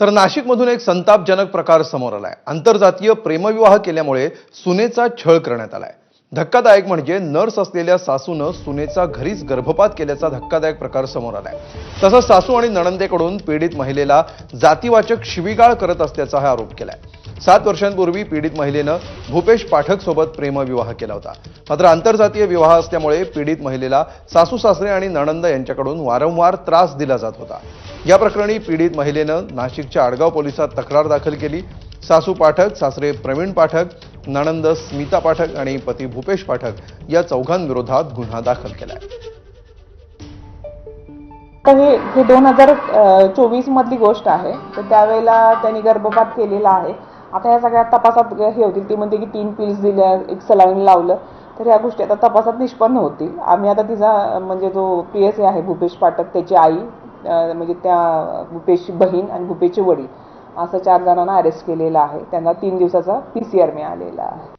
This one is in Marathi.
तर नाशिकमधून एक संतापजनक प्रकार समोर आलाय. आंतरजातीय प्रेमविवाह केल्यामुळे सुनेचा छळ करण्यात आलाय. धक्कादायक म्हणजे नर्स असलेल्या सासूनं सुनेचा घरीच गर्भपात केल्याचा धक्कादायक प्रकार समोर आलाय. तसंच सासू आणि नणंदेकडून पीडित महिलेला जातीवाचक शिवीगाळ करत असल्याचा हा आरोप केलाय. सात वर्षांपूर्वी पीडित महिलेनं भूपेश पाठक सोबत प्रेमविवाह केला होता. मात्र आंतरजातीय विवाह असल्यामुळे पीडित महिलेला सासू सासरे आणि नणंद यांच्याकडून वारंवार त्रास दिला जात होता. या प्रकरणी पीडित महिलेनं नाशिकच्या आडगाव पोलिसात तक्रार दाखल केली. सासू पाठक सासरे प्रवीण पाठक नणंद स्मिता पाठक आणि पती भूपेश पाठक या चौघांविरोधात गुन्हा दाखल केलाय. तर हे हे दोन हजार चोवीस मधली गोष्ट आहे. तर त्यावेळेला त्यांनी गर्भपात केलेला आहे. आता या सगळ्या तपासात हे होतील ती म्हणते की तीन पिल्स दिल्या एक सलाईन लावलं तर ह्या गोष्टी आता तपासात निष्पन्न होतील. आम्ही आता तिचा म्हणजे जो पी एस ए आहे भूपेश पाठक त्याची आई म्हणजे त्या भूपेशची बहीण आणि भूपेशचे वडील असं चार जणांना अरेस्ट केलेलं आहे. त्यांना तीन दिवसाचा पी सी आर मिळालेला आहे.